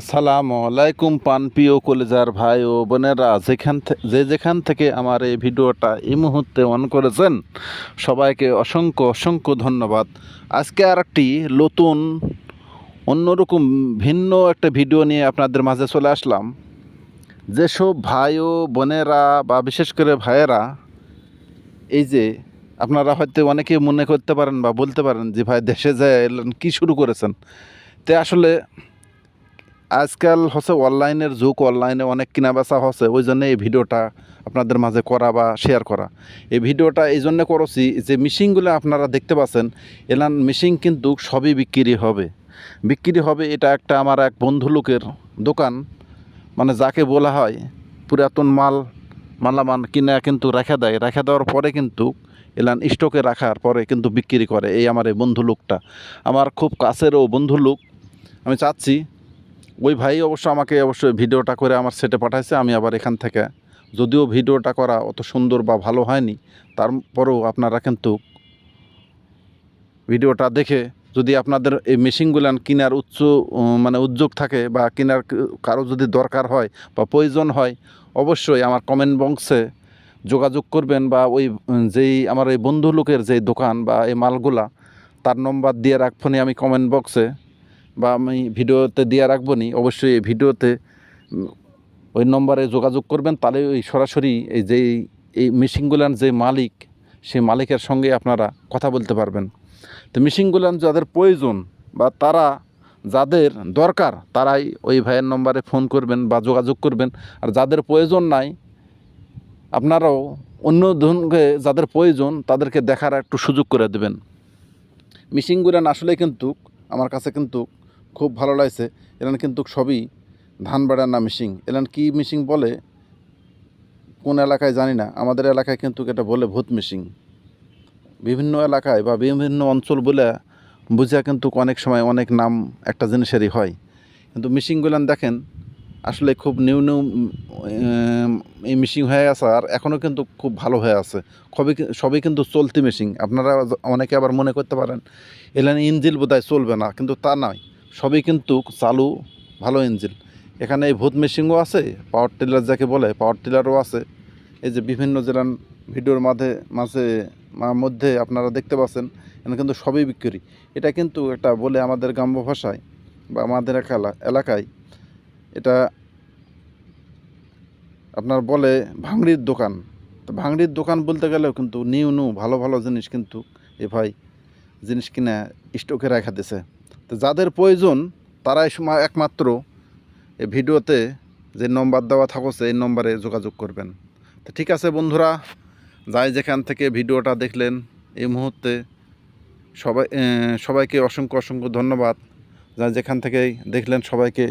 আসসালামু আলাইকুম, পান প্রিয় কলেজার ভাই ও বোনেরা। যেখান যে যেখান থেকে আমার এই ভিডিওটা এই মুহূর্তে অন করেছেন, সবাইকে অসংখ্য অসংখ্য ধন্যবাদ। আজকে আর একটি নতুন, অন্যরকম, ভিন্ন একটা ভিডিও নিয়ে আপনাদের মাঝে চলে আসলাম। যেসব ভাই ও বোনেরা বা বিশেষ করে ভাইয়েরা, এই যে আপনারা হয়তো অনেকে মনে করতে পারেন বা বলতে পারেন যে ভাই দেশে যায় এলেন, কী শুরু করেছেন? তে আসলে আজকাল হচ্ছে অনলাইনের যুগ, অনলাইনে অনেক কেনা বেচা হচ্ছে, ওই জন্য এই ভিডিওটা আপনাদের মাঝে করা বা শেয়ার করা। এই ভিডিওটা এই জন্য করছি যে মিশিংগুলো আপনারা দেখতে পাচ্ছেন, এলান মিশিং কিন্তু সবই বিক্রি হবে। বিক্রি হবে এটা একটা আমার এক বন্ধু লোকের দোকান মানে যাকে বলা হয় পুরাতন মাল, মালামাল কিনা কিন্তু রেখে দেয়। রেখে দেওয়ার পরে কিন্তু এলান স্টকে রাখার পরে কিন্তু বিক্রি করে, এই আমার এই বন্ধু লোকটা। আমার খুব কাছেরও বন্ধু লোক, আমি চাচ্ছি ওই ভাই অবশ্য আমাকে অবশ্যই ভিডিওটা করে আমার সেটে পাঠাইছে, আমি আবার এখান থেকে। যদিও ভিডিওটা করা অত সুন্দর বা ভালো হয়নি, তারপরেও আপনারা কিন্তু ভিডিওটা দেখে যদি আপনাদের এই মেশিনগুলান কেনার উচ্চ মানে উদ্যোগ থাকে বা কেনার কারও যদি দরকার হয় বা প্রয়োজন হয়, অবশ্যই আমার কমেন্ট বক্সে যোগাযোগ করবেন বা ওই যেই আমার এই বন্ধু লোকের যেই দোকান বা এই মালগুলা, তার নম্বর দিয়ে রাখবনি আমি কমেন্ট বক্সে বা আমি ভিডিওতে দিয়ে রাখব নি অবশ্যই এই ভিডিওতে ওই নম্বরে যোগাযোগ করবেন, তাহলে ওই সরাসরি এই যে এই মেশিনগুলার যে মালিক, সেই মালিকের সঙ্গে আপনারা কথা বলতে পারবেন। তো মেশিনগুলান যাদের প্রয়োজন বা তারা যাদের দরকার, তারাই ওই ভাইয়ের নম্বরে ফোন করবেন বা যোগাযোগ করবেন। আর যাদের প্রয়োজন নাই, আপনারাও অন্য ধরনকে যাদের প্রয়োজন, তাদেরকে দেখার একটু সুযোগ করে দেবেন। মিশিংগুলান আসলে কিন্তু, আমার কাছে কিন্তু খুব ভালো লাগছে। এলান কিন্তু সবই ধান বাড়ার না মিশিং। এলান কি মিশিং বলে? কোন এলাকায় জানি না। আমাদের এলাকায় কিন্তু এটা বলে ভূত মিশিং। বিভিন্ন এলাকায় বা বিভিন্ন অঞ্চল বলে বুঝা কিন্তু অনেক সময় অনেক নাম একটা জিনিসেরই হয়। কিন্তু মিশিংগুলান দেখেন, আসলে খুব নিউ নিউ এই মিশিং হয়ে আছে আর এখনও কিন্তু খুব ভালো হয়ে আছে। সবই সবই কিন্তু চলতি মেশিন আপনারা অনেকে আবার মনে করতে পারেন, এলান ইঞ্জিল বোধহয় চলবে না, কিন্তু তা নয়। সবই কিন্তু চালু ভালো ইঞ্জিন। এখানে এই ভূত মেশিনও আছে পাওয়ার টিলার যাকে বলে পাওয়ার টিলারও আছে। এই যে বিভিন্ন জেলার ভিডিওর মাঝে মাঝে মধ্যে আপনারা দেখতে পাচ্ছেন, এখানে কিন্তু সবই বিক্রি। এটা কিন্তু একটা বলে আমাদের গ্রাম্য ভাষায় বা আমাদের এলাকায় এটা আপনার বলে ভাঙড়ির দোকান। তো ভাঙড়ির দোকান বলতে গেলেও কিন্তু নিউ নিউ, ভালো ভালো জিনিস কিন্তু এ ভাই জিনিস কিনে স্টকে রাখা দিছে। তো যাদের প্রয়োজন, তারাই একমাত্র এই ভিডিওতে যে নম্বর দেওয়া থাকছে, এই নম্বরে যোগাযোগ করবেন। তো ঠিক আছে বন্ধুরা, যাই যেখান থেকে ভিডিওটা দেখলেন, এই মুহূর্তে সবাই সবাইকে অসংখ্য অসংখ্য ধন্যবাদ। যাই যেখান থেকেই দেখলেন, সবাইকে